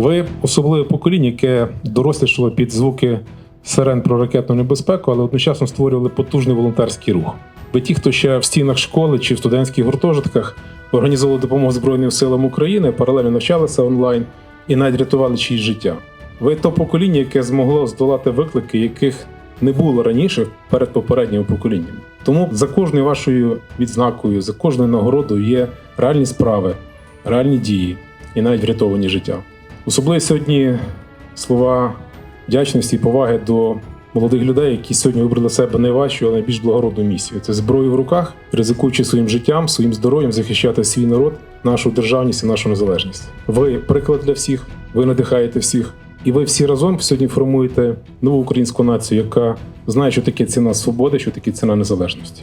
Ви особливе покоління, яке дорослішало під звуки сирен про ракетну небезпеку, але одночасно створювали потужний волонтерський рух. Ви ті, хто ще в стінах школи чи в студентських гуртожитках організовували допомогу Збройним силам України, паралельно навчалися онлайн і навіть рятували чиїсь життя. Ви то покоління, яке змогло здолати виклики, яких не було раніше перед попередніми поколіннями. Тому за кожною вашою відзнакою, за кожною нагородою є реальні справи, реальні дії і навіть врятовані життя. Особливо сьогодні слова вдячності і поваги до молодих людей, які сьогодні вибрали себе найважчу, але найбільш благородну місію. Це зброю в руках, ризикуючи своїм життям, своїм здоров'ям захищати свій народ, нашу державність і нашу незалежність. Ви приклад для всіх, ви надихаєте всіх. І ви всі разом сьогодні формуєте нову українську націю, яка знає, що таке ціна свободи, що таке ціна незалежності.